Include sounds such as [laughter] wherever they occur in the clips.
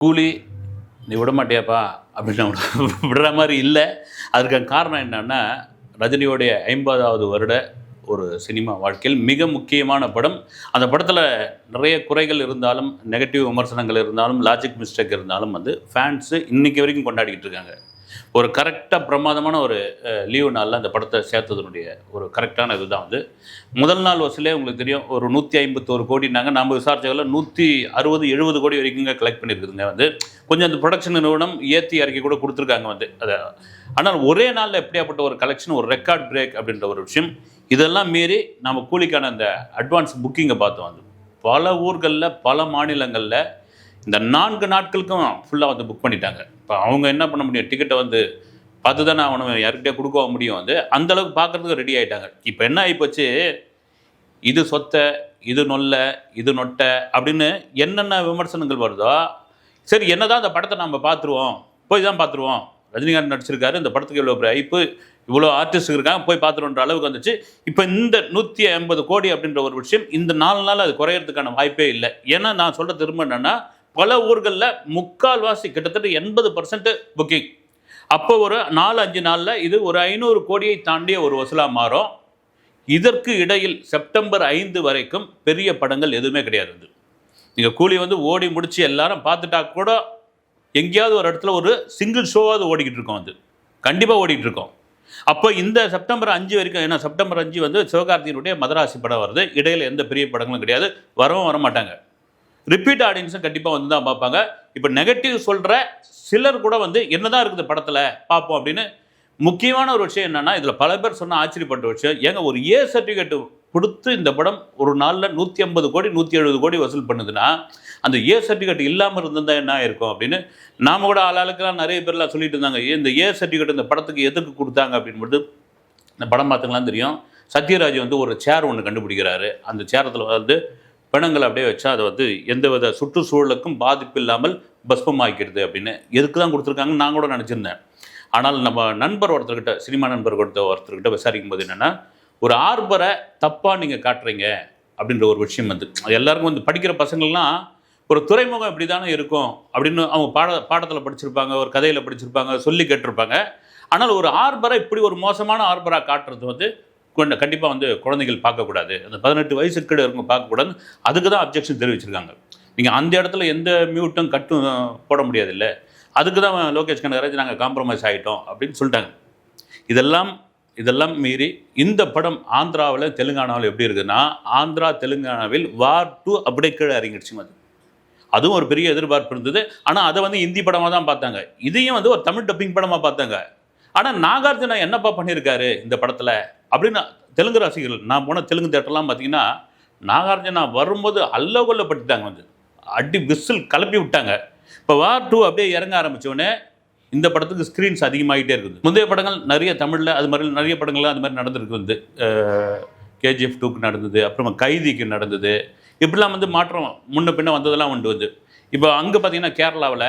கூலி நீ விட மாட்டியாப்பா அப்படின்னு [laughs] விடுற மாதிரி இல்லை. அதுக்கான காரணம் என்னன்னா ரஜினியோடைய ஐம்பதாவது வருட ஒரு சினிமா வாழ்க்கையில் மிக முக்கியமான படம். அந்த படத்தில் நிறைய குறைகள் இருந்தாலும் நெகட்டிவ் விமர்சனங்கள் இருந்தாலும் லாஜிக் மிஸ்டேக் இருந்தாலும் வந்து ஃபேன்ஸு இன்றைக்கி வரைக்கும் கொண்டாடிக்கிட்டு இருக்காங்க. ஒரு கரெக்டாக பிரமாதமான ஒரு லீவு நாளில் அந்த படத்தை சேர்த்ததனுடைய ஒரு கரெக்டான இதுதான் வந்து முதல் நாள் வசூலே உங்களுக்கு தெரியும் ஒரு நூற்றி ஐம்பத்தோரு கோடினாங்க நம்ம விசாரிச்சதில் நூற்றி அறுபது எழுபது கோடி வரைக்குங்க கலெக்ட் பண்ணியிருக்குதுங்க வந்து. கொஞ்சம் அந்த ப்ரொடக்ஷன் நிறுவனம் ஏற்றி அறிக்கை கூட கொடுத்துருக்காங்க வந்து. அதை ஆனால் ஒரே நாளில் எப்படியாப்பட்ட ஒரு கலெக்ஷன் ஒரு ரெக்கார்ட் பிரேக் அப்படின்ற ஒரு விஷயம் இதெல்லாம் மீறி நம்ம கூலிக்கான அந்த அட்வான்ஸ் புக்கிங்கை பார்த்தோம். வந்து பல ஊர்களில் பல மாநிலங்களில் இந்த நான்கு நாட்களுக்கும் ஃபுல்லாக வந்து புக் பண்ணிட்டாங்க. இப்போ அவங்க என்ன பண்ண முடியும்? டிக்கெட்டை வந்து பார்த்து தானே அவனை யார்கிட்டயே கொடுக்க முடியும் வந்து அந்த அளவுக்கு பார்க்கறதுக்கு ரெடி ஆகிட்டாங்க இப்போ என்ன ஆகிப்போச்சு இது சொத்தை இது நொல்ல இது நொட்டை அப்படின்னு என்னென்ன விமர்சனங்கள் வருதோ சரி என்னதான் அந்த படத்தை நம்ம பார்த்துருவோம் போய் தான் பார்த்துருவோம் ரஜினிகாந்த் நடிச்சிருக்காரு இந்த படத்துக்கு இவ்வளோ பெரிய ஐப்பு இவ்வளோ ஆர்டிஸ்ட் இருக்காங்க போய் பார்த்துருன்ற அளவுக்கு வந்துச்சு. இப்போ இந்த நூற்றி ஐம்பது கோடி அப்படின்ற ஒரு விஷயம் இந்த நாலு நாள் அது குறையறதுக்கான வாய்ப்பே இல்லை. ஏன்னா நான் சொல்ல திரும்ப என்னென்னா பல ஊர்களில் முக்கால்வாசி கிட்டத்தட்ட எண்பது பர்சன்ட் புக்கிங் அப்போ ஒரு நாலு அஞ்சு நாளில் இது ஒரு ஐநூறு கோடியை தாண்டிய ஒரு வசூலாக மாறும். இதற்கு இடையில் செப்டம்பர் ஐந்து வரைக்கும் பெரிய படங்கள் எதுவுமே கிடையாது இது. நீங்கள் கூலி வந்து ஓடி முடித்து எல்லாரும் பார்த்துட்டா கூட எங்கேயாவது ஒரு இடத்துல ஒரு சிங்கிள் ஷோவாவது ஓடிக்கிட்டு இருக்கோம் அது கண்டிப்பாக ஓடிக்கிட்டு இருக்கோம். அப்போ இந்த செப்டம்பர் அஞ்சு வரைக்கும் ஏன்னா செப்டம்பர் அஞ்சு வந்து சிவகார்த்தியினுடைய மதராசி படம் வருது. இடையில் எந்த பெரிய படங்களும் கிடையாது. வரவும் வர மாட்டாங்க ரிப்பீட் ஆடியன்ஸும் கண்டிப்பாக வந்து தான் பார்ப்பாங்க. இப்போ நெகட்டிவ் சொல்கிற சிலர் கூட வந்து என்னதான் இருக்குது படத்தில்? பார்ப்போம். அப்படின்னு முக்கியமான ஒரு விஷயம் என்னென்னா இதில் பல பேர் சொன்ன ஆச்சரியப்பட்ட விஷயம். ஏங்க ஒரு ஏ சர்டிஃபிகேட் கொடுத்து இந்த படம் ஒரு நாளில் நூற்றி ஐம்பது கோடி நூற்றி எழுபது கோடி வசூல் பண்ணுதுன்னா அந்த ஏ சர்டிஃபிகேட் இல்லாமல் இருந்திருந்தால் என்ன ஆயிருக்கும் அப்படின்னு நாம கூட ஆளாளுக்கெல்லாம் நிறைய பேர்லாம் சொல்லிட்டு இருந்தாங்க. இந்த ஏ சர்டிஃபிகேட் இந்த படத்துக்கு எதுக்கு கொடுத்தாங்க? அப்படின்னு இந்த படம் பார்த்துக்கலாம் தெரியும். சத்யராஜ் வந்து ஒரு சேர் ஒன்று கண்டுபிடிக்கிறாரு. அந்த சேரத்தில் வந்து பிணங்களை அப்படியே வச்சா அதை வந்து எந்த வித சுற்றுச்சூழலுக்கும் பாதிப்பு இல்லாமல் பஸ்பமாக்கிறது அப்படின்னு எதுக்கு தான் கொடுத்துருக்காங்கன்னு நான் கூட நினச்சிருந்தேன். ஆனால் நம்ம நண்பர் ஒருத்தர்கிட்ட சினிமா நண்பர் கொடுத்த ஒருத்தர்கிட்ட விசாரிக்கும் போது என்னென்னா ஒரு ஆர்பரை தப்பாக நீங்கள் காட்டுறீங்க அப்படின்ற ஒரு விஷயம் வந்து அது எல்லாருக்கும் வந்து படிக்கிற பசங்கள்லாம் ஒரு துறைமுகம் இப்படி தானே இருக்கும் அப்படின்னு அவங்க பாட பாடத்தில் படிச்சிருப்பாங்க ஒரு கதையில் படிச்சிருப்பாங்க சொல்லி கேட்டிருப்பாங்க. ஆனால் ஒரு ஆர்பரை இப்படி ஒரு மோசமான ஆர்பராக காட்டுறது வந்து கொண்ட கண்டிப்பாக வந்து குழந்தைகள் பார்க்கக்கூடாது. அந்த பதினெட்டு வயசு கீழே இருக்கும் பார்க்கக்கூடாது அதுக்கு தான் அப்ஜெக்ஷன் தெரிவிச்சிருக்காங்க. நீங்கள் அந்த இடத்துல எந்த மியூட்டும் கட்டும் போட முடியாது இல்லை அதுக்கு தான் லோகேஷ் கனகராஜ் நாங்கள் காம்ப்ரமைஸ் ஆகிட்டோம் அப்படின்னு சொல்லிட்டாங்க. இதெல்லாம் இதெல்லாம் மீறி இந்த படம் ஆந்திராவில் தெலுங்கானாவில் எப்படி இருக்குன்னா ஆந்திரா தெலுங்கானாவில் வார் டூ அப்படியே கீழே இறங்கிடுச்சுங்க அது அதுவும் ஒரு பெரிய எதிர்பார்ப்பு இருந்தது. ஆனால் அதை வந்து இந்தி படமாக தான் பார்த்தாங்க. இதையும் வந்து ஒரு தமிழ் டப்பிங் படமாக பார்த்தாங்க. ஆனால் நாகார்ஜுனா என்னப்பா பண்ணியிருக்காரு இந்த படத்தில்? அப்படின்னு தெலுங்கு ரசிகர்கள் நான் போன தெலுங்கு தேட்டர்லாம் பார்த்தீங்கன்னா நாகார்ஜுனா வரும்போது அல்லகொல்லப்பட்டுட்டாங்க வந்து அடி விசில் கிளப்பி விட்டாங்க. இப்போ வார் டூ அப்படியே இறங்க ஆரம்பித்தோடனே இந்த படத்துக்கு ஸ்க்ரீன்ஸ் அதிகமாகிட்டே இருக்குது. முந்தைய படங்கள் நிறைய தமிழில் அது மாதிரி நிறைய படங்கள்லாம் அது மாதிரி நடந்திருக்கு வந்து. கேஜிஎஃப் டூக்கு நடந்தது அப்புறமா கைதிக்கு நடந்தது. இப்படிலாம் வந்து மாற்றம் முன்ன பின்ன வந்ததெல்லாம் உண்டு வந்து. இப்போ அங்கே பார்த்தீங்கன்னா கேரளாவில்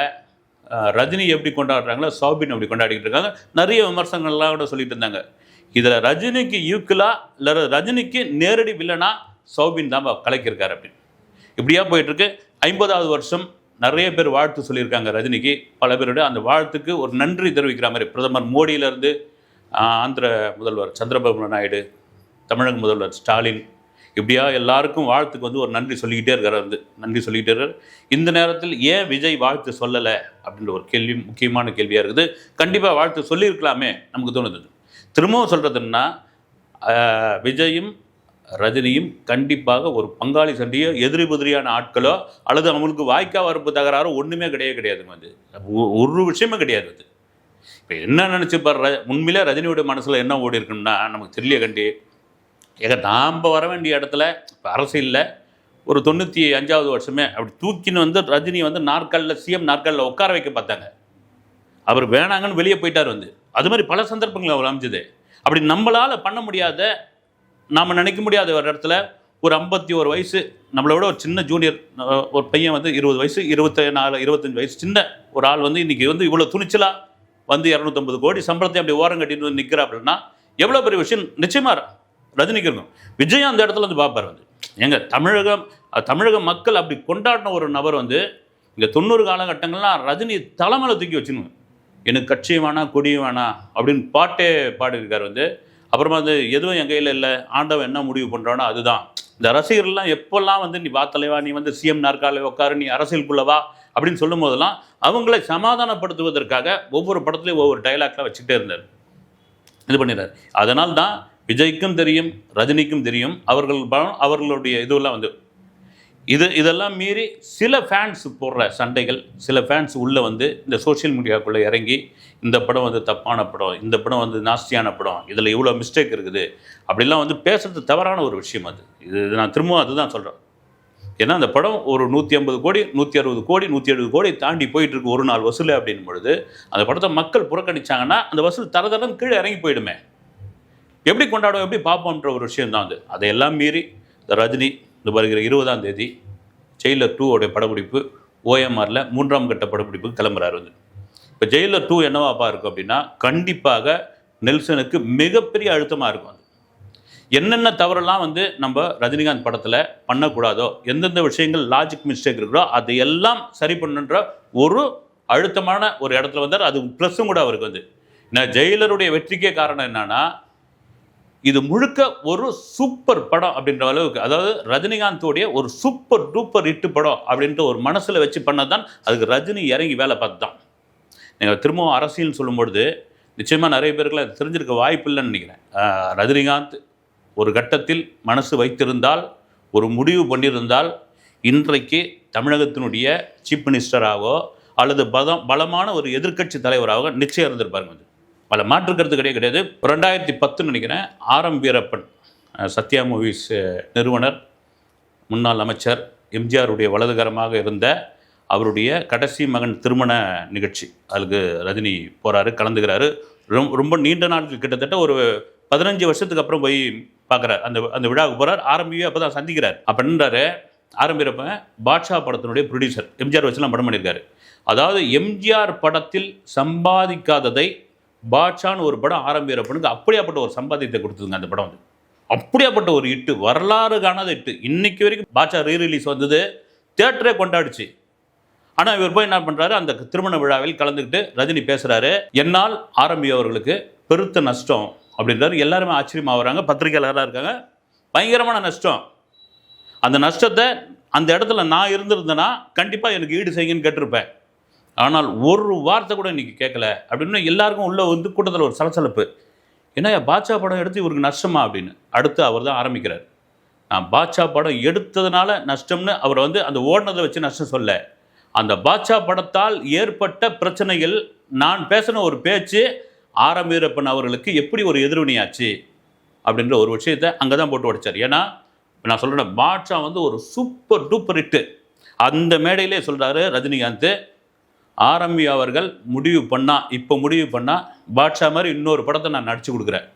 ரஜினி எப்படி கொண்டாடுறாங்களோ சௌபின் அப்படி கொண்டாடிக்கிட்டு இருக்காங்க. நிறைய விமர்சனங்கள்லாம் கூட சொல்லிட்டு இருந்தாங்க. இதில் ரஜினிக்கு ஈக்குவலாக இல்லை ரஜினிக்கு நேரடி வில்லனா சௌபின் தான் கலக்கியிருக்காரு அப்படின்னு. இப்படியா போயிட்டுருக்கு. ஐம்பதாவது வருஷம் நிறைய பேர் வாழ்த்து சொல்லியிருக்காங்க ரஜினிக்கு. பல பேரோட அந்த வாழ்த்துக்கு ஒரு நன்றி தெரிவிக்கிற மாதிரி பிரதமர் மோடியிலேருந்து ஆந்திர முதல்வர் சந்திரபாபு நாயுடு தமிழக முதல்வர் ஸ்டாலின் இப்படியா எல்லாருக்கும் வாழ்த்துக்கு வந்து ஒரு நன்றி சொல்லிக்கிட்டே இருக்கிறார் வந்து நன்றி சொல்லிக்கிட்டே இருக்கார். இந்த நேரத்தில் ஏன் விஜய் வாழ்த்து சொல்லலை அப்படின்ற ஒரு கேள்வி முக்கியமான கேள்வியாக இருக்குது. கண்டிப்பாக வாழ்த்து சொல்லியிருக்கலாமே நமக்கு தோணுது. திரும்பவும் சொல்கிறதுன்னா விஜயும் ரஜினியும் கண்டிப்பாக ஒரு பங்காளி சண்டையோ எதிரி புதிரியான ஆட்களோ அல்லது அவங்களுக்கு வாய்க்கா வரப்பு தகராறோ ஒன்றுமே கிடையவே கிடையாதுங்க அது. ஒரு விஷயமே கிடையாது அது. இப்போ என்ன நினச்சிப்பார் ர உண்மையிலே ரஜினியோட மனசில் என்ன ஓடி இருக்குன்னா நமக்கு தெரியல கண்டி. ஏக நாம் வர வேண்டிய இடத்துல இப்போ அரசியலில் ஒரு தொண்ணூற்றி அஞ்சாவது வருஷமே அப்படி தூக்கின்னு வந்து ரஜினி வந்து நாற்காலில் சிஎம் நாற்காலில் உட்கார வைக்க பார்த்தாங்க. அவர் வேணாங்கன்னு வெளியே போயிட்டார் வந்து. அது மாதிரி பல சந்தர்ப்பங்கள் அவர் அமைஞ்சது. அப்படி நம்மளால் பண்ண முடியாத நாம் நினைக்க முடியாத ஒரு இடத்துல ஒரு ஐம்பத்தி ஒரு வயசு நம்மளை விட ஒரு சின்ன ஜூனியர் ஒரு பையன் வந்து இருபது வயசு இருபத்தி நாலு இருபத்தஞ்சு வயசு சின்ன ஒரு ஆள் வந்து இன்றைக்கி வந்து இவ்வளோ துணிச்சலாக வந்து இரநூத்தம்பது கோடி சம்பளத்தை அப்படி ஓரம் கட்டிட்டு வந்து நிற்கிறாப்புன்னா எவ்வளோ பெரிய விஷயம்? நிச்சயமாக ரஜினிக்கு இருக்கும் விஜய் அந்த இடத்துல வந்து பார்ப்பார் வந்து. எங்க தமிழகம் தமிழக மக்கள் அப்படி கொண்டாடின ஒரு நபர் வந்து இந்த தொண்ணூறு காலகட்டங்கள்லாம் ரஜினி தலைமையில தூக்கி வச்சுன்னு எனக்கு கட்சியும் வேணாம் கொடியும் வேணாம் அப்படின்னு பாட்டே பாடியிருக்கார் வந்து. அப்புறமா வந்து எதுவும் என் கையில் இல்லை ஆண்டவன் என்ன முடிவு பண்ணுறானோ அதுதான். இந்த ரசிகர்கள்லாம் எப்போல்லாம் வந்து நீ வா தலைவா நீ வந்து சிஎம் நாற்காலே உட்காரு நீ அரசியலுக்குள்ள வா அப்படின்னு சொல்லும் போதெல்லாம் அவங்களை சமாதானப்படுத்துவதற்காக ஒவ்வொரு படத்துலையும் ஒவ்வொரு டைலாக்லாம் வச்சுக்கிட்டே இருந்தார். இது பண்ணிடுறாரு. அதனால் தான் விஜய்க்கும் தெரியும் ரஜினிக்கும் தெரியும். அவர்கள் அவர்களுடைய இதுவெல்லாம் வந்து இது இதெல்லாம் மீறி சில ஃபேன்ஸ் போடுற சண்டைகள் சில ஃபேன்ஸ் உள்ளே வந்து இந்த சோஷியல் மீடியாக்குள்ளே இறங்கி இந்த படம் வந்து தப்பான படம் இந்த படம் வந்து நாஸ்தியான படம் இதில் இவ்வளோ மிஸ்டேக் இருக்குது. அப்படிலாம் வந்து பேசுறது தவறான ஒரு விஷயம் அது. இது நான் திரும்பவும் அதுதான் சொல்கிறேன் ஏன்னா அந்த படம் ஒரு நூற்றி ஐம்பது கோடி நூற்றி அறுபது கோடி நூற்றி எழுபது கோடி தாண்டி போயிட்டு இருக்கு ஒரு நாள் வசூல் அப்படின் பொழுது அந்த படத்தை மக்கள் புறக்கணிச்சாங்கன்னா அந்த வசூல் தரதரம் கீழே இறங்கி போயிடுமே. எப்படி கொண்டாடுவோம் எப்படி பார்ப்போம்ன்ற ஒரு விஷயம் தான் அது. அதையெல்லாம் மீறி இந்த ரஜினி இந்த வருகிற இருபதாம் தேதி ஜெயிலர் டூவோடைய படப்பிடிப்பு ஓஎம்ஆரில் மூன்றாம் கட்ட படப்பிடிப்புக்கு கிளம்புறாரு வந்து. இப்போ ஜெயிலர் டூ என்னவாப்பா இருக்கும் அப்படின்னா கண்டிப்பாக நெல்சனுக்கு மிகப்பெரிய அழுத்தமாக இருக்கும் அது. என்னென்ன தவறெல்லாம் வந்து நம்ம ரஜினிகாந்த் படத்தில் பண்ணக்கூடாதோ எந்தெந்த விஷயங்கள் லாஜிக் மிஸ்டேக் இருக்கிறோ அதையெல்லாம் சரி பண்ணுன்ற ஒரு அழுத்தமான ஒரு இடத்துல வந்தார். அது ப்ளஸ்ஸும் கூட அவருக்கு வந்து. ஏன்னா ஜெயிலருடைய வெற்றிக்கே காரணம் என்னன்னா இது முழுக்க ஒரு சூப்பர் படம் அப்படின்ற அளவுக்கு அதாவது ரஜினிகாந்தோடைய ஒரு சூப்பர் டூப்பர் இட்டு படம் அப்படின்ட்டு ஒரு மனசில் வச்சு பண்ணதான் அதுக்கு ரஜினி இறங்கி வேலை பார்த்து தான் நீங்கள் திரும்பவும் அரசியல்னு சொல்லும்பொழுது நிச்சயமாக நிறைய பேருக்கு அது தெரிஞ்சிருக்க வாய்ப்பு இல்லைன்னு நினைக்கிறேன். ரஜினிகாந்த் ஒரு கட்டத்தில் மனசு வைத்திருந்தால் ஒரு முடிவு பண்ணியிருந்தால் இன்றைக்கு தமிழகத்தினுடைய சீஃப் மினிஸ்டராகவோ அல்லது பதம் பலமான ஒரு எதிர்க்கட்சி தலைவராக நிச்சயம் இருந்திருப்பாருங்க வந்து அதில் மாற்றுக்கிறது கிடையாது. கிடையாது ரெண்டாயிரத்தி பத்துன்னு நினைக்கிறேன். ஆரம் வீரப்பன் சத்யா மூவிஸ் நிறுவனர் முன்னாள் அமைச்சர் எம்ஜிஆருடைய வலதுகரமாக இருந்த அவருடைய கடைசி மகன் திருமண நிகழ்ச்சி. அதுக்கு ரஜினி போகிறாரு கலந்துக்கிறாரு. ரொம்ப ரொம்ப நீண்ட நாட்கள் கிட்டத்தட்ட ஒரு பதினஞ்சு வருஷத்துக்கு அப்புறம் போய் பார்க்குறாரு. அந்த அந்த விழாவுக்கு போகிறார் ஆரம்பியே அப்போ தான் சந்திக்கிறார் அப்படின்றாரு ஆரம்பிக்கிறப்ப பாட்ஷா படத்தினுடைய ப்ரொடியூசர் எம்ஜிஆர் வச்சுலாம் படம் பண்ணியிருக்காரு. அதாவது எம்ஜிஆர் படத்தில் சம்பாதிக்காததை பாட்ஷான்னு ஒரு படம் ஆரம்பிக்கிறப்பனுக்கு அப்படியாப்பட்ட ஒரு சம்பாதியத்தை கொடுத்ததுங்க அந்த படம் வந்து. அப்படியாப்பட்ட ஒரு இட்டு வரலாறு காணாத இட்டு. இன்னைக்கு வரைக்கும் பாட்ஷா ரீ ரிலீஸ் வந்தது தேட்டரே கொண்டாடுச்சு. ஆனால் இவர் போய் என்ன பண்ணுறாரு அந்த திருமண விழாவில் கலந்துக்கிட்டு ரஜினி பேசுகிறாரு என்னால் ஆரம்பியவர்களுக்கு பெருத்த நஷ்டம் அப்படின்றாரு. எல்லாருமே ஆச்சரியமாக வராங்க பத்திரிகையாளராக இருக்காங்க. பயங்கரமான நஷ்டம். அந்த நஷ்டத்தை அந்த இடத்துல நான் இருந்திருந்தேன்னா கண்டிப்பாக எனக்கு ஈடு செய்யுங்கன்னு கேட்டிருப்பேன். ஆனால் ஒரு வார்த்தை கூட இன்றைக்கி கேட்கல அப்படின்னு எல்லாருக்கும் உள்ளே வந்து கூட்டத்தில் ஒரு சலசலப்பு. ஏன்னா பாட்சா படம் எடுத்து இவருக்கு நஷ்டமா அப்படின்னு? அடுத்து அவர் தான் ஆரம்பிக்கிறார். நான் பாட்சா படம் எடுத்ததுனால நஷ்டம்னு அவர் வந்து அந்த ஓடினதை வச்சு நஷ்டம் சொல்ல. அந்த பாட்சா படத்தால் ஏற்பட்ட பிரச்சனைகள் நான் பேசின ஒரு பேச்சு ஆரம் வீரப்பன் அவர்களுக்கு எப்படி ஒரு எதிர்வினையாச்சு அப்படின்ற ஒரு விஷயத்தை அங்கே தான் போட்டு உடைச்சார். ஏன்னா நான் சொல்கிறேன் பாட்ஷா வந்து ஒரு சூப்பர் டூப்பர் ஹிட்டு அந்த மேடையிலே சொல்கிறாரு ரஜினிகாந்த் ஆரம்பி அவர்கள் முடிவு பண்ணால் இப்போ முடிவு பண்ணால் பாட்ஷா மாதிரி இன்னொரு படத்தை நான் நடித்து கொடுக்குறேன்.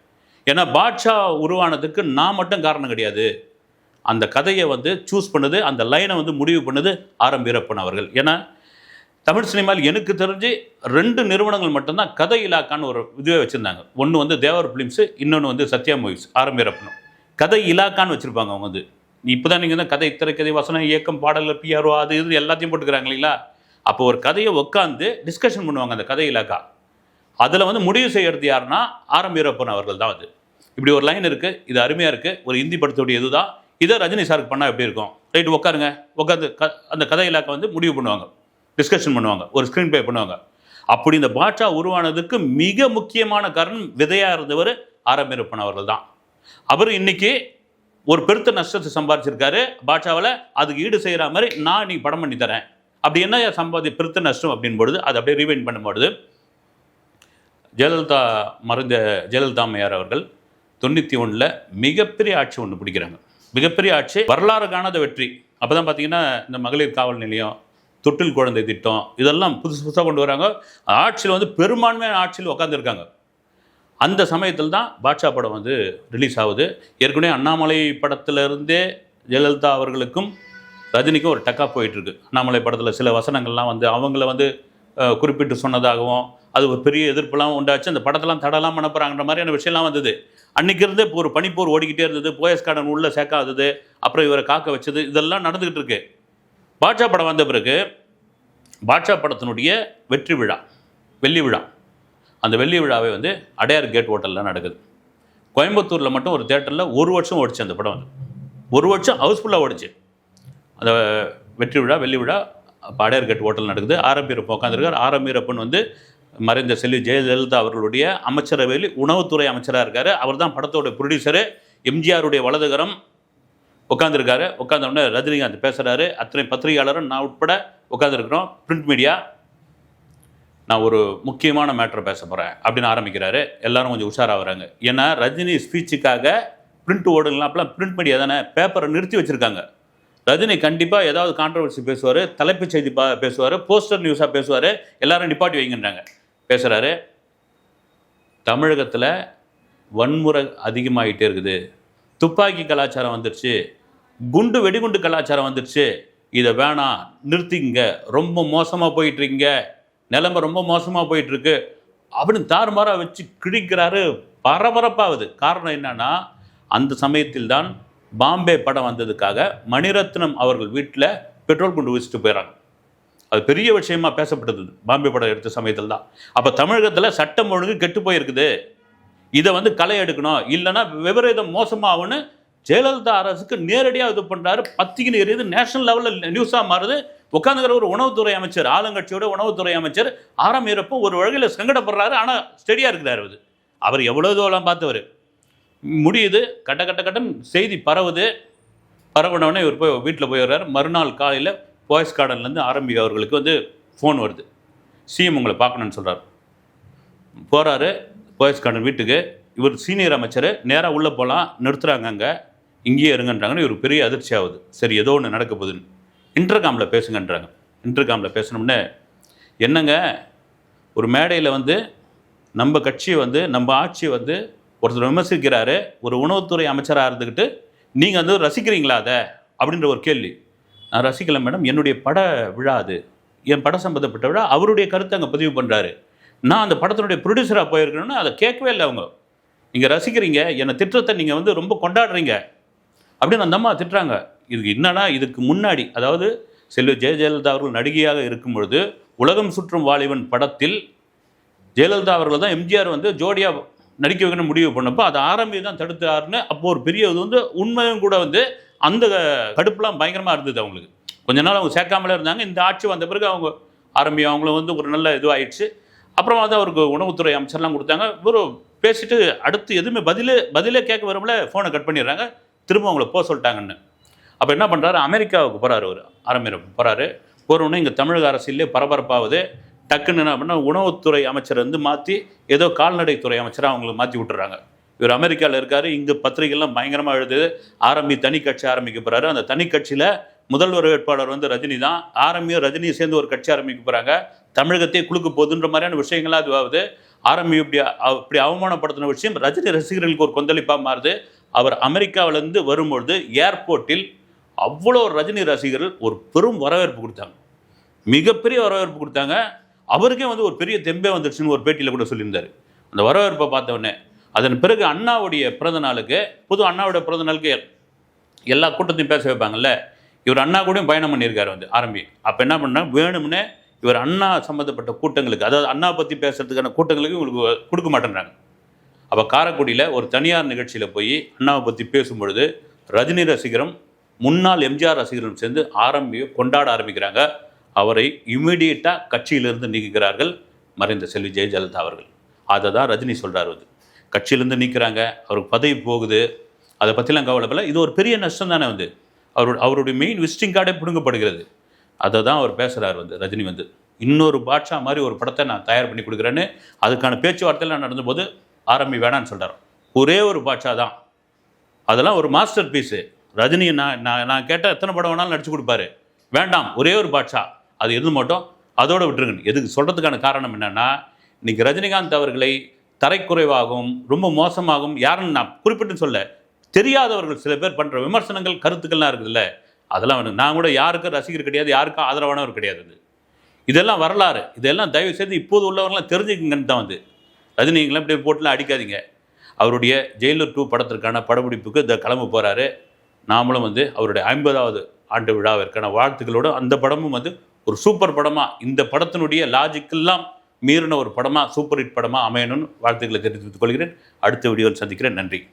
ஏன்னா பாட்ஷா உருவானதுக்கு நான் மட்டும் காரணம் கிடையாது. அந்த கதையை வந்து சூஸ் பண்ணது அந்த லைனை வந்து முடிவு பண்ணது ஆரம் வீரப்பன் அவர்கள். ஏன்னா தமிழ் சினிமாவில் எனக்கு தெரிஞ்சு ரெண்டு நிறுவனங்கள் மட்டும்தான் கதை இலாக்கான்னு ஒரு இதுவே வச்சுருந்தாங்க. ஒன்று வந்து தேவர் ஃபிலிம்ஸு இன்னொன்று வந்து சத்யா மூவிஸ் ஆரம் வீரப்பனும். கதை இலாக்கான்னு வச்சுருப்பாங்க அவங்க வந்து. இப்போ தான் நீங்கள் தான் கதை திரைக்கதை வசனம் இயக்கம் பாடல் பிஆர்ஓ அது இது எல்லாத்தையும் போட்டுக்கிறாங்க இல்லைங்களா? அப்போ ஒரு கதையை உட்காந்து டிஸ்கஷன் பண்ணுவாங்க அந்த கதை இலாக்கா அதில் வந்து முடிவு செய்கிறது யாருன்னா ஆரம் வீரப்பன் அவர்கள் தான் அது. இப்படி ஒரு லைன் இருக்குது இது அருமையாக இருக்குது ஒரு ஹிந்தி படத்துடைய இதுதான். இதை ரஜினி சாருக்கு பண்ணால் எப்படி இருக்கும்? ரைட் உட்காருங்க உட்காந்து க அந்த கதை இலாக்கா வந்து முடிவு பண்ணுவாங்க. டிஸ்கஷன் பண்ணுவாங்க. ஒரு ஸ்க்ரீன் ப்ளே பண்ணுவாங்க. அப்படி இந்த பாட்ஷா உருவானதுக்கு மிக முக்கியமான காரணம் விதையாக இருந்தவர் ஆரம் வீரப்பன் அவர்கள் தான். அவர் இன்னைக்கு ஒரு பெருத்த நஷ்டத்தை சம்பாதிச்சிருக்காரு பாட்ஷாவில் அதுக்கு ஈடு செய்கிற மாதிரி நான் நீ படம் பண்ணி தரேன். அப்படி என்ன சம்பாதி பிரித்த நஷ்டம் அப்படின் பொழுது அதை அப்படியே ரீவைண்ட் பண்ணும்பொழுது ஜெயலலிதா மறைந்த ஜெயலலிதா அம்மையார் அவர்கள் தொண்ணூற்றி ஒன்றில் மிகப்பெரிய ஆட்சி ஒன்று பிடிக்கிறாங்க. மிகப்பெரிய ஆட்சி வரலாறு காணாத வெற்றி. அப்போ தான் பார்த்தீங்கன்னா இந்த மகளிர் காவல் நிலையம் தொட்டில் குழந்தை திட்டம் இதெல்லாம் புதுசு புதுசாக கொண்டு வராங்க. ஆட்சியில் வந்து பெரும்பான்மையான ஆட்சியில் உட்காந்துருக்காங்க அந்த சமயத்தில் தான் பாட்ஷா படம் வந்து ரிலீஸ் ஆகுது. ஏற்கனவே அண்ணாமலை படத்திலிருந்தே ஜெயலலிதா அவர்களுக்கும் ரஜினிக்கும் ஒரு டக்கா போயிட்டுருக்கு. அண்ணாமலை படத்தில் சில வசனங்கள்லாம் வந்து அவங்கள வந்து குறிப்பிட்டு சொன்னதாகவும் அது ஒரு பெரிய எதிர்ப்புலாம் உண்டாச்சு. அந்த படத்தெல்லாம் தடலாம் பண்ண போகிறாங்கிற மாதிரியான விஷயம்லாம் வந்தது. அன்றைக்கி இருந்தே இப்போ ஒரு பனிப்போர் ஓடிக்கிட்டே இருந்தது. போயஸ் கார்டன் உள்ள சேர்க்காதது. அப்புறம் இவரை காக்க வச்சது. இதெல்லாம் நடந்துக்கிட்டு இருக்கு. பாட்ஷா படம் வந்த பிறகு பாட்ஷா படத்தினுடைய வெற்றி விழா வெள்ளி விழா. அந்த வெள்ளி விழாவை வந்து அடையார் கேட் ஹோட்டலில் நடக்குது. கோயம்புத்தூரில் மட்டும் ஒரு தேட்டரில் ஒரு வருஷம் ஓடிச்சு அந்த படம் வந்து. ஒரு வருஷம் ஹவுஸ்ஃபுல்லாக ஓடிச்சு. அந்த வெற்றி விழா வெள்ளி விழா படையர்கட் ஓட்டல் ஹோட்டல் நடக்குது ஆரம்பியரப்பன் உட்காந்துருக்கார் ஆரம்பியரப்பன் வந்து மறைந்த செல்வி ஜெயலலிதா அவர்களுடைய அமைச்சரவையில் உணவுத்துறை அமைச்சராக இருக்கார். அவர் தான் படத்தோட ப்ரொடியூசரு எம்ஜிஆருடைய வலதுகரம் உட்காந்துருக்காரு உட்காந்தவுடனே ரஜினிகாந்த் பேசுகிறாரு அத்தனை பத்திரிகையாளரும் நான் உட்பட உட்காந்துருக்குறோம் பிரிண்ட் மீடியா நான் ஒரு முக்கியமான மேட்ரை பேச போகிறேன் அப்படின்னு ஆரம்பிக்கிறாரு. எல்லாரும் கொஞ்சம் உஷாராக வராங்க ஏன்னா ரஜினி ஸ்பீச்சுக்காக பிரிண்ட் ஓடுங்களாம் அப்பெல்லாம் பிரிண்ட் மீடியா தானே பேப்பரை நிறுத்தி வச்சுருக்காங்க. ரஜினி கண்டிப்பாக ஏதாவது கான்ட்ரவர்சி பேசுவார் தலைப்புச் செய்தி பா பேசுவார் போஸ்டர் நியூஸாக பேசுவார் எல்லாரும் நிப்பாட்டி வைங்கன்றாங்க. பேசுகிறாரு தமிழகத்தில் வன்முறை அதிகமாகிட்டே இருக்குது. துப்பாக்கி கலாச்சாரம் வந்துருச்சு. குண்டு வெடிகுண்டு கலாச்சாரம் வந்துருச்சு. இதை வேணாம் நிறுத்திங்க ரொம்ப மோசமாக போயிட்டுருக்கீங்க. நிலைமை ரொம்ப மோசமாக போயிட்டுருக்கு. அப்படின்னு தாறுமாறாக வச்சு கிழிக்கிறாரு பரபரப்பாகுது. காரணம் என்னன்னா அந்த சமயத்தில் தான் பாம்பே படம் வந்ததுக்காக மணிரத்னம் அவர்கள் வீட்டில் பெட்ரோல் கொண்டு வச்சுட்டு போயிடறாங்க அது பெரிய விஷயமா பேசப்பட்டது. பாம்பே படம் எடுத்த சமயத்தில் தான். அப்போ தமிழகத்தில் சட்டம் ஒழுங்கு கெட்டு போயிருக்குது. இதை வந்து களை எடுக்கணும். இல்லைன்னா விபரீதம் மோசமாகும்னு ஜெயலலிதா அரசுக்கு நேரடியாக இது பண்ணுறாரு பத்திக்கின்னு எரியுது. நேஷனல் லெவலில் நியூஸாக மாறுது. உட்காந்துக்கிற ஒரு உணவுத்துறை அமைச்சர் ஆளுங்கட்சியோட உணவுத்துறை அமைச்சர் ஆரம் ஒரு வழியில் சங்கடப்படுறாரு. ஆனால் ஸ்டெடியாக இருக்கிறார் அது அவர் எவ்வளோ தூரம் பார்த்தவர்? முடியுது. கட்ட கட்ட கட்டன் செய்தி பரவுது. பரவுனவுடனே இவர் போய் வீட்டில் போய் வர்றார். மறுநாள் காலையில் பாய்ஸ் கார்டன்லேருந்து ஆரம்பி அவர்களுக்கு வந்து ஃபோன் வருது. சிஎம் உங்களை பார்க்கணுன்னு சொல்கிறார் போகிறாரு பாய்ஸ் கார்டன் வீட்டுக்கு. இவர் சீனியர் அமைச்சர். நேராக உள்ளே போகலாம் நிறுத்துறாங்க அங்கே. இங்கேயே இருங்கன்றாங்கன்னு இவர் பெரிய அதிர்ச்சி ஆகுது. சரி ஏதோ ஒன்று நடக்க போகுதுன்னு. இன்டர்காமில் பேசுங்கன்றாங்க. இன்டர்காமில் பேசணும்னே என்னங்க? ஒரு மேடையில் வந்து நம்ம கட்சியை வந்து நம்ம ஆட்சியை வந்து ஒருத்தர் விமர்சிக்கிறாரு ஒரு உணவுத்துறை அமைச்சராக இருந்துக்கிட்டு நீங்கள் வந்து ரசிக்கிறீங்களா அதை? அப்படின்ற ஒரு கேள்வி. நான் ரசிக்கல மேடம். என்னுடைய பட விழா அது. என் படம் சம்மந்தப்பட்ட விழா. அவருடைய கருத்தை அங்கே பதிவு பண்ணுறாரு நான் அந்த படத்தினுடைய ப்ரொடியூசராக போயிருக்கணும்னு அதை கேட்கவே இல்லை அவங்க. நீங்கள் ரசிக்கிறீங்க. என்னை திட்டத்தை நீங்கள் வந்து ரொம்ப கொண்டாடுறீங்க. அப்படின்னு அந்த அம்மா திட்டுறாங்க. இதுக்கு என்னன்னா இதுக்கு முன்னாடி அதாவது செல்வி ஜெய ஜெயலலிதா அவர்கள் நடிகையாக இருக்கும் பொழுது உலகம் சுற்றும் வாலிபன் படத்தில் ஜெயலலிதா அவர்கள் தான் எம்ஜிஆர் வந்து ஜோடியாக நடிக்க வைக்கணும் முடிவு பண்ணப்போ அதை ஆரம்பி தான் தடுத்தாருன்னு அப்போ ஒரு பெரிய இது வந்து உண்மையும் கூட வந்து அந்த கடுப்புலாம் பயங்கரமாக இருந்தது அவங்களுக்கு. கொஞ்ச நாள் அவங்க சேர்க்காமலே இருந்தாங்க. இந்த ஆட்சி வந்த பிறகு அவங்க ஆரம்பி அவங்களும் வந்து ஒரு நல்ல இதுவாகிடுச்சு அப்புறம் தான் அவருக்கு உணவுத்துறை அமைச்சர்லாம் கொடுத்தாங்க. ஒரு பேசிட்டு அடுத்து எதுவுமே பதிலே பதிலே கேட்க வரும்ல ஃபோனை கட் பண்ணிடுறாங்க. திரும்ப அவங்கள போக சொல்லிட்டாங்கன்னு. அப்போ என்ன பண்ணுறாரு அமெரிக்காவுக்கு போகிறாரு அவர். ஆரம்பிரம் போகிறாரு போகிறோன்னே இங்கே தமிழக அரசியலே பரபரப்பாகுது. டக்குன்னு என்ன பண்ணால் உணவுத்துறை அமைச்சர் வந்து மாற்றி ஏதோ கால்நடைத்துறை அமைச்சராக அவங்களுக்கு மாற்றி விட்டுறாங்க. இவர் அமெரிக்காவில் இருக்கார் இங்கே பத்திரிகைலாம் பயங்கரமாக எழுதுது. ஆரம்பி தனி கட்சி ஆரம்பிக்க போகிறாரு அந்த தனி கட்சியில் முதல்வர் வேட்பாளர் வந்து ரஜினி தான். ஆரம்பியும் ரஜினியும் சேர்ந்து ஒரு கட்சி ஆரம்பிக்க போகிறாங்க தமிழகத்தையே குலுக்க போகுதுன்ற மாதிரியான விஷயங்கள்லாம் அதுவாகுது. ஆரம்பி இப்படி அவ- இப்படி அவமானப்படுத்தின விஷயம் ரஜினி ரசிகர்களுக்கு ஒரு கொந்தளிப்பாக மாறுது. அவர் அமெரிக்காவிலேருந்து வரும்பொழுது ஏர்போர்ட்டில் அவ்வளோ ரஜினி ரசிகர்கள் ஒரு பெரும் வரவேற்பு கொடுத்தாங்க. மிகப்பெரிய வரவேற்பு கொடுத்தாங்க. அவருக்கே வந்து ஒரு பெரிய தெம்பே வந்துடுச்சுன்னு ஒரு பேட்டியில் கூட சொல்லியிருந்தார். அந்த வரவேற்பை பார்த்தவொடனே அதன் பிறகு அண்ணாவுடைய பிறந்த நாளுக்கு புது அண்ணாவுடைய பிறந்த நாளுக்கு எல்லா கூட்டத்தையும் பேச வைப்பாங்கல்ல இவர் அண்ணா கூடயும் பயணம் பண்ணியிருக்காரு வந்து ஆரம்பி. அப்போ என்ன பண்ண வேணும்னே இவர் அண்ணா சம்மந்தப்பட்ட கூட்டங்களுக்கு அதாவது அண்ணா பற்றி பேசுறதுக்கான கூட்டங்களுக்கு உங்களுக்கு கொடுக்க மாட்டேன்றாங்க. அப்போ காரைக்குடியில் ஒரு தனியார் நிகழ்ச்சியில் போய் அண்ணாவை பற்றி பேசும்பொழுது ரஜினி ரசிகரும் முன்னாள் எம்ஜிஆர் ரசிகரும் சேர்ந்து ஆரம்பியை கொண்டாட ஆரம்பிக்கிறாங்க. அவரை இமீடியட்டாக கட்சியிலிருந்து நீக்குகிறார்கள் மறைந்த செல்வி ஜெயலலிதா அவர்கள். அதை தான் ரஜினி சொல்கிறார் வந்து. கட்சியிலேருந்து நீக்கிறாங்க அவருக்கு பதவி போகுது. அதை பற்றிலாம் கவலைப்படல இது ஒரு பெரிய நஷ்டம் தானே வந்து. அவருடைய அவருடைய மெயின் விசிட்டிங் கார்டே பிடுங்கப்படுகிறது. அதை தான் அவர் பேசுகிறார் வந்து ரஜினி வந்து. இன்னொரு பாட்ஷா மாதிரி ஒரு படத்தை நான் தயார் பண்ணி கொடுக்குறேன்னு அதுக்கான பேச்சுவார்த்தையெல்லாம் நடந்தபோது ஆரம்பி வேணான்னு சொல்கிறார் ஒரே ஒரு பாட்ஷா தான். அதெல்லாம் ஒரு மாஸ்டர் பீஸு ரஜினி நான் நான் நான் கேட்டால் எத்தனை படம் வேணாலும் நடிச்சு கொடுப்பாரு. வேண்டாம் ஒரே ஒரு பாட்ஷா. அது எது மட்டும் அதோட விட்டுருங்க. எதுக்கு? சொல்கிறதுக்கான காரணம் என்னென்னா இன்னைக்கு ரஜினிகாந்த் அவர்களை தரைக்குறைவாகவும் ரொம்ப மோசமாகவும் யாருன்னு நான் குறிப்பிட்டு சொல்ல தெரியாதவர்கள் சில பேர் பண்ணுற விமர்சனங்கள் கருத்துக்கள்லாம் இருக்குதுல்ல. அதெல்லாம் வேணும். நான் கூட யாருக்கும் ரசிகர் கிடையாது யாருக்கும் ஆதரவானவர் கிடையாது அது. இதெல்லாம் வரலாறு. இதெல்லாம் தயவு செய்து இப்போது உள்ளவங்களாம் தெரிஞ்சுக்குங்கன்னு தான் வந்து. ரஜினிங்களாம் இப்படி போட்டுலாம் அடிக்காதீங்க. அவருடைய ஜெயிலர் டூ படத்திற்கான படப்பிடிப்புக்கு இந்த கிளம்ப போகிறாரு நாமளும் வந்து அவருடைய ஐம்பதாவது ஆண்டு விழாவிற்கான வாழ்த்துக்களோடு அந்த படமும் வந்து ஒரு சூப்பர் படமாக இந்த படத்தினுடைய லாஜிக்கெல்லாம் மீறின ஒரு படமாக சூப்பர் ஹிட் படமாக அமையணும்னு வாழ்த்துக்களை தெரிவித்துக் கொள்கிறேன். அடுத்த வீடியோவில் சந்திக்கிறேன். நன்றி.